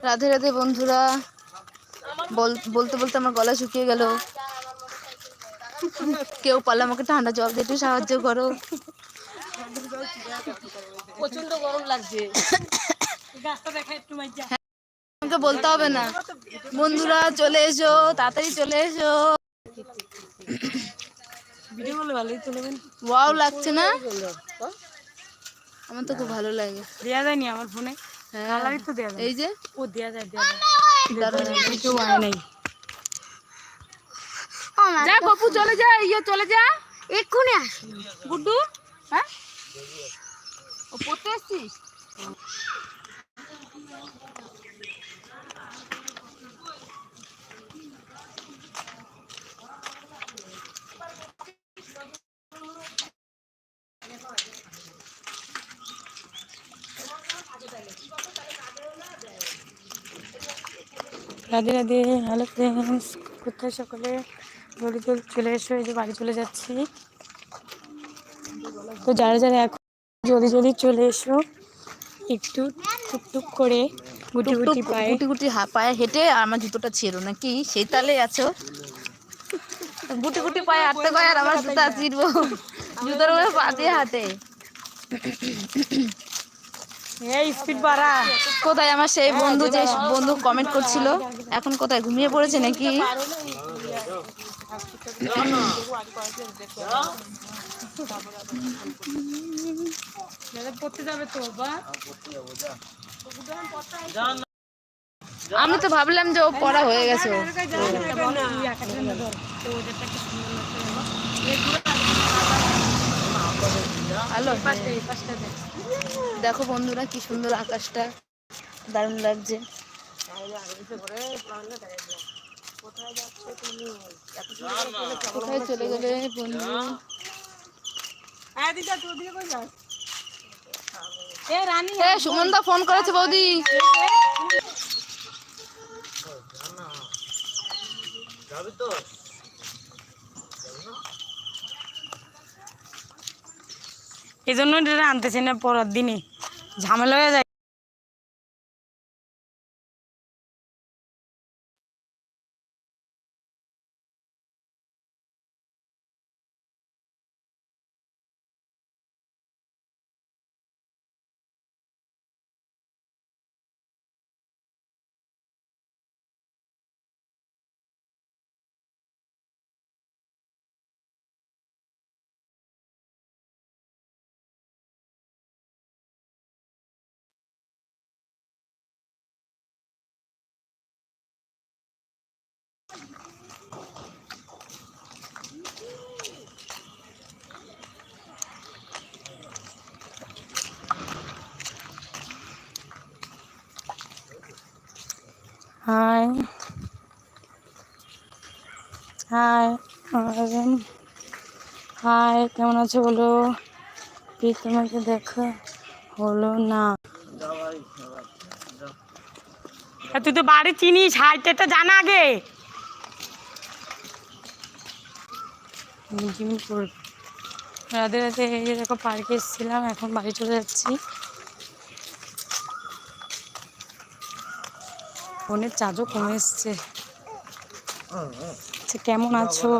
রাধে রাধে বন্ধুরা বল- বলতে বলতে আমার গলা শুকিয়ে গেল। কেউ পারলে আমাকে ঠান্ডা জল দিয়ে একটু সাহায্য করো। প্রচণ্ড গরম লাগছে। আমাকে বলতে হবে না। বন্ধুরা চলে এসো তাড়াতাড়ি চলে এসো। ভিডিও ভালোই ওয়াও লাগছে না? আমার তো খুব ভালো লাগে। দেওয়া যায়নি আমার ফোনে? হ্যাঁ। কালারই তো যায় এই যে? ও দেওয়া যায় দেওয়া যায়। কেউ আয় নাই। যা বাপু চলে যা ইয়ে চলে যা। এক্ষুনি আসি গুড্ডু হ্যাঁ? ও পড়তে এসছিস? রাধে রাধে হ্যালো ফ্রেন্ডস কোথায় সকলে? জলদি জলদি চলে এসো এই যে বাড়ি চলে যাচ্ছি। তো যারা যারা এখন জলদি জলদি চলে এসো একটু টুকটুক করে গুটি গুটি পায়ে। গুটি গুটি হা পায়ে হেঁটে আমার জুতোটা ছিল নাকি? সেই তালে আছো। গুটি গুটি পায়ে হাঁটতে পায়ে আর আমার জুতা ছিড়বো। জুতোর উপরে পা দিয়ে হাঁটে। এই স্পিড বাড়া। কোথায় আমার সেই বন্ধু যে বন্ধু কমেন্ট করছিল? এখন কোথায় ঘুমিয়ে পড়েছে নাকি? আমি তো ভাবলাম যে ও পড়া হয়ে গেছে ওর। হ্যালো দেখো বন্ধুরা কি সুন্দর আকাশটা। দারুণ লাগছে। কোথায় চলে গেলে বন্ধু? এ সুমনদা ফোন করেছে বৌদি। এই জন্য এটা আনতেছে না পরের দিনে ঝামেলা হয়ে যায়। হাই হাই হাই কেমন আছো বলো? তোমাকে দেখা হলো না? তুই তো বাড়ি চিনিস হাইটেটা জানা আগে। রাধে রাধে এই যে দেখো পার্কে এসেছিলাম এখন বাড়ি চলে যাচ্ছি। ফোনের চার্জও কমে এসছে। আচ্ছা কেমন আছো?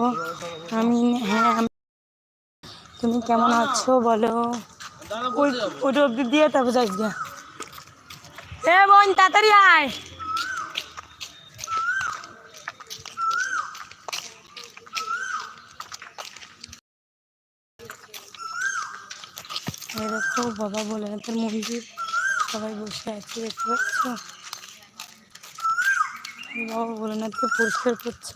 আমি হ্যাঁ তুমি কেমন আছো বলো? ওই ওটা অব্দি দিয়ে তারপর যাই গিয়া। এ বোন তাড়াতাড়ি আয়। বাবা তোর মন্দির সবাই বসে আছে দেখতে পাচ্ছ? বাবা ভোলেনাথকে পরিষ্কার করছে।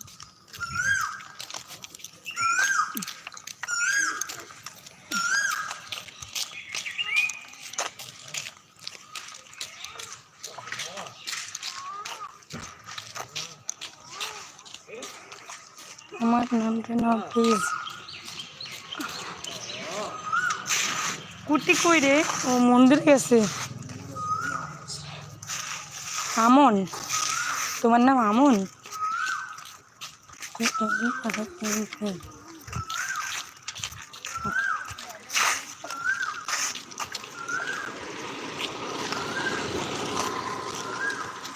আমার নামটা না প্লিজ কুটি কই রে? ও মন্দির গেছে। আমন। তোমার নাম আমন?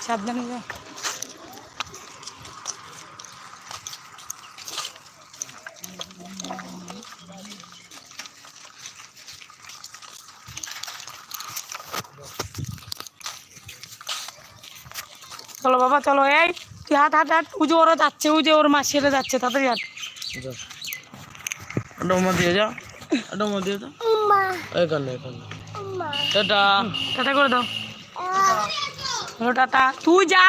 সাবধানে যা। চলো এই তুই হাত হাত হাত উজে ওরা যাচ্ছে উজে ওর মাসিরা যাচ্ছে তাড়াতাড়ি হাত ডোমা দিয়ে যা ডোমা দিয়ে যা। এখানে এখানে টাটা। টাটা করে দাও। Hello tata. তুই যা।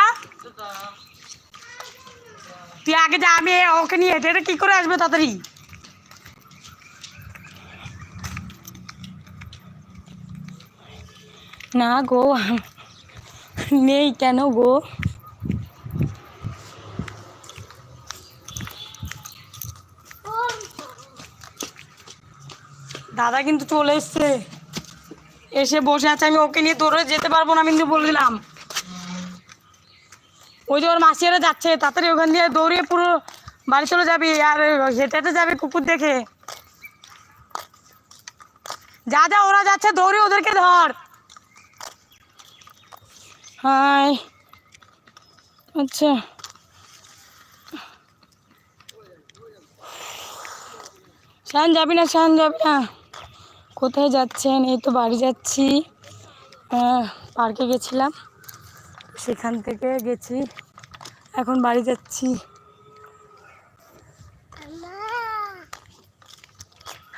তুই আগে যা আমি ওকে নিয়ে হেঁটে হেঁটে কি করে আসবে তাড়াতাড়ি? না গো নেই কেন গো? দাদা কিন্তু চলে এসছে। এসে বসে আছে, আমি ওকে নিয়ে দৌড়ে যেতে পারব না আমি কিন্তু বলে দিলাম ওই যে ওর মাসিরা যাচ্ছে, তাড়াতাড়ি ওখান দিয়ে দৌড়িয়ে পুরো বাড়ি চলে যাবি আর হেঁটে হেঁটে যাবে কুকুর দেখে। যা যা, ওরা যাচ্ছে, দৌড়ে ওদেরকে ধর। হাই আচ্ছা। শান যাবি না, শান যাবি না। কোথায় যাচ্ছেন? এই তো বাড়ি যাচ্ছি। পার্কে গেছিলাম। সেখান থেকে গেছি। এখন বাড়ি যাচ্ছি।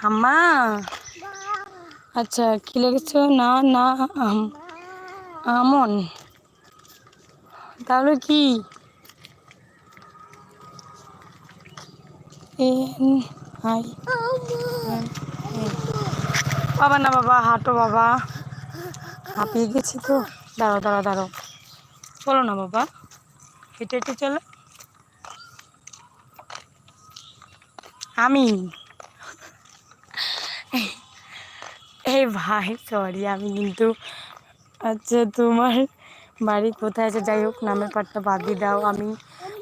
হাম্মা আচ্ছা কি লেগেছো? না না আমন। তাহলে কি? এন আই বাবা না বাবা, হাঁটো বাবা। হাঁপিয়ে গেছি তো। দাঁড়াও দাঁড়াও দাঁড়ো চলো না বাবা। হেঁটে হেঁটে চলো। আমি। এই ভাই সরি আমি কিন্তু আচ্ছা তোমার বাড়ি কোথায় আছে? যাই হোক, নামের পাটটা বাদ দিয়ে দাও। আমি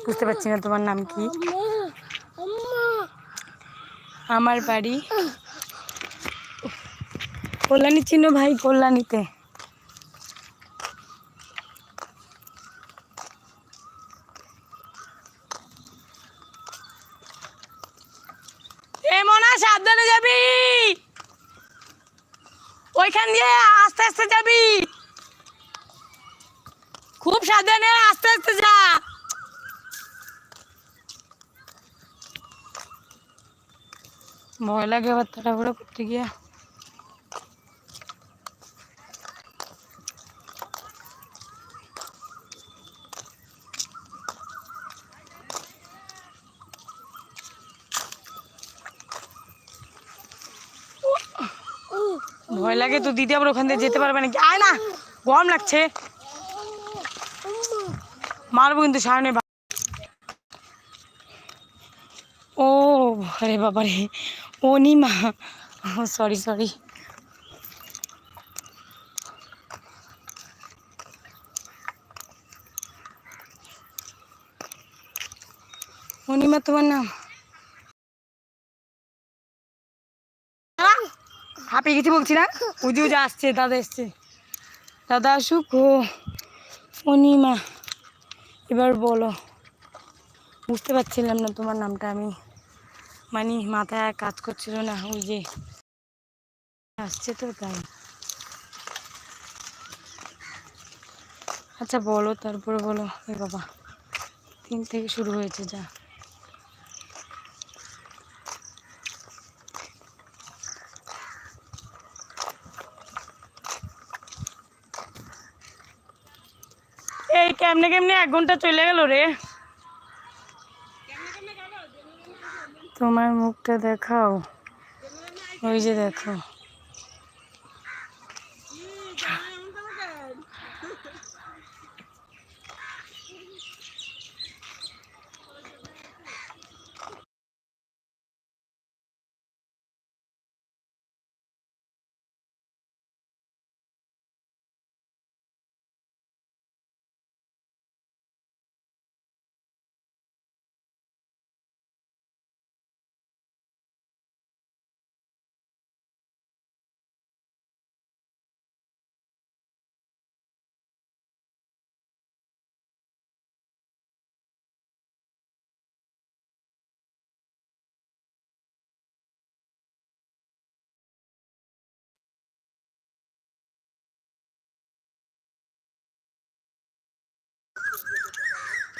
বুঝতে পারছি না তোমার নাম কি। আমার বাড়ি কল্যাণী চিহ্ন ভাই, কল্যাণীতে। মনা, সাবধানে যাবি। ওইখান দিয়ে আস্তে আস্তে যাবি। খুব সাবধানে আস্তে আস্তে যা। ভয় লাগে আবার তাড়াহুড়ো করতে গিয়ে। ভয় লাগে তো দিদি আবার ওখান দিয়ে যেতে পারবে নাকি? আয় না, গরম লাগছে। মারবো কিন্তু সামনে ও আরে বাবা রে ও নিমা সরি সরি অনিমা তোমার নাম হাঁপিয়ে গেছি বলছি না? ওই যে আসছে, দাদা এসছে। দাদা আসুক, ও অনিমা এবার বলো, বুঝতে পারছিলাম না তোমার নামটা আমি। মানে মাথায় কাজ করছিল না, ওই যে আসছে তো তাই। আচ্ছা বলো, তারপরে বলো। এ বাবা তিন থেকে শুরু হয়েছে যা। এই কেমনে কেমনে এক ঘণ্টা চলে গেল রে? তোমার মুখটা দেখাও। ওই যে দেখো।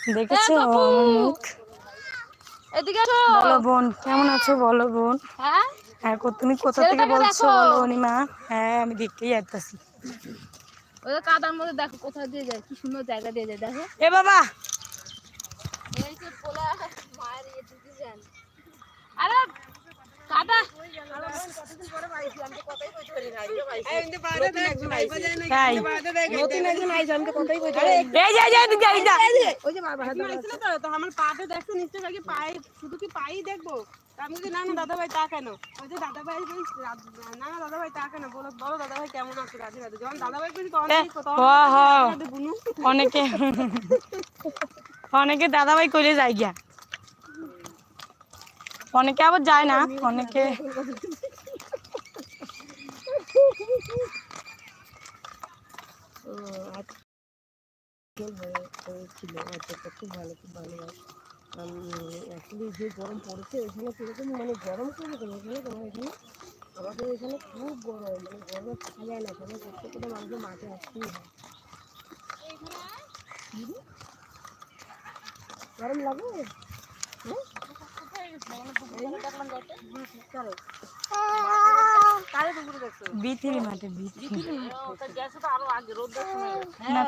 দেখেছ? মুখ বলো বোন কেমন আছো? বলো বোন। হ্যাঁ? হ্যাঁ তুমি কোথা থেকে বলছো। বলো অনিমা হ্যাঁ আমি দেখতেই যাচ্ছি ওই কাদার মধ্যে দেখো কোথায় দিয়ে যায় কি সুন্দর জায়গা দিয়ে যায় দেখো। এ বাবা! এই যে পোলা মায়ের ইয়ে আরে দেখব? আমি বলছি, না না দাদা ভাই তা কেন? ওই যে দাদা ভাই না না দাদা ভাই তা কেন? বলো বলো দাদা ভাই কেমন আছে? রাধে রাধে। যখন দাদা ভাই অনেকে অনেকে দাদাভাই কইলে যায় গিয়া অনেকে আবার যায় না, অনেকে ছিল খুব ভালো খুব ভালো অ্যাকচুয়ালি যে গরম পড়েছে এখানে সেরকম মানে গরম করবে কেন এখানে এখানে আমাদের এখানে খুব গরম মানে গরমে থাকা যায় না গরমে প্রত্যেকটা মানুষের মাঠে আসতেই হয় গরম লাগে হ্যাঁ? বিথিরি মাঠে বিথিরি না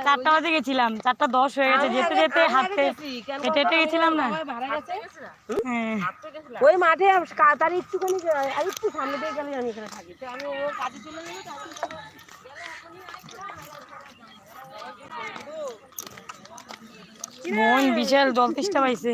চারটা বাজে গেছিলাম চারটা দশ হয়ে গেছে যেতে যেতে হাঁটতে হেঁটে হেঁটে গেছিলাম না। হ্যাঁ। ওই মাঠে তার একটুখানি আর একটু সামনে দিয়ে গেলে আমি এখানে থাকি। তো আমি ও কাজে চলে যাব তারপরে বোন বিশাল জল তেষ্টা পাইছে।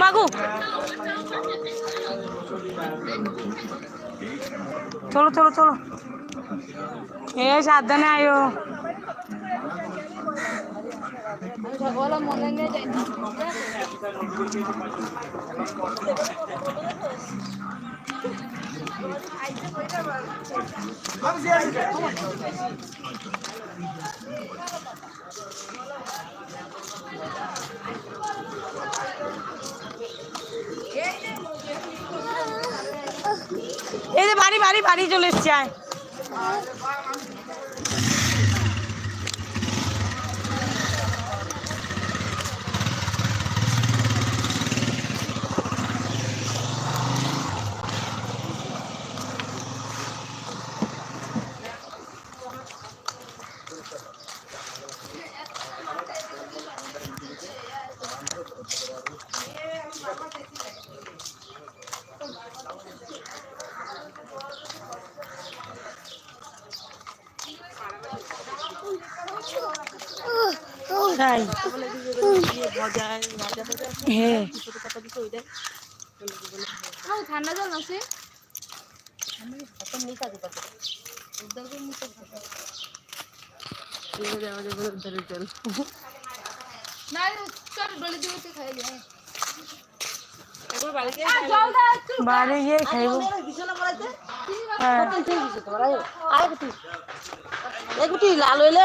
মাগু। চলো চলো চলো। এ সাবধানে আয়ো। ওলা মনে নিয়ে যাই এই যে বাড়ি বাড়ি বাড়ি চলে এসছে আয়। তাই। হ্যাঁ। ঠান্ডা জল আছে বাড়ি গিয়ে খাইবো। হ্যাঁ। এগুটি লাল হইলে